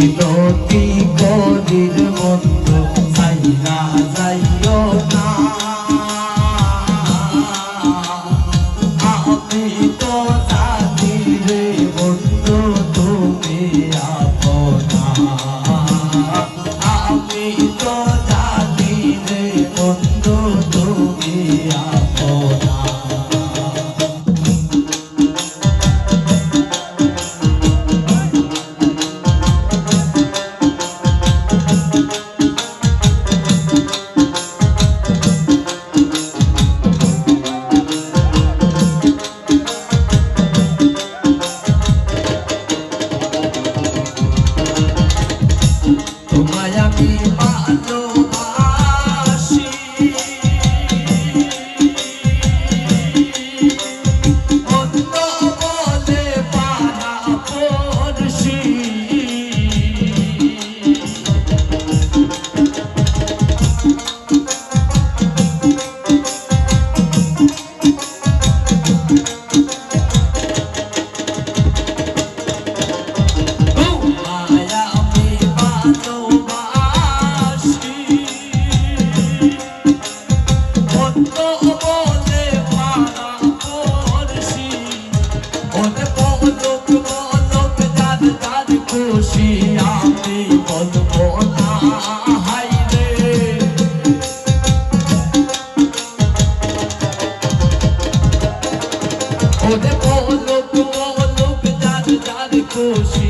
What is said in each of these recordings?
মিনতি করির মতো খাইলা খোদে পলক পলক যার যার খুশি।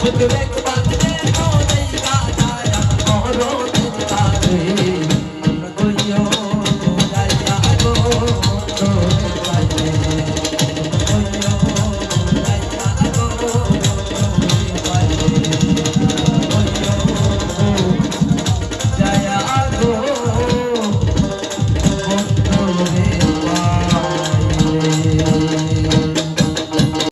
Put the back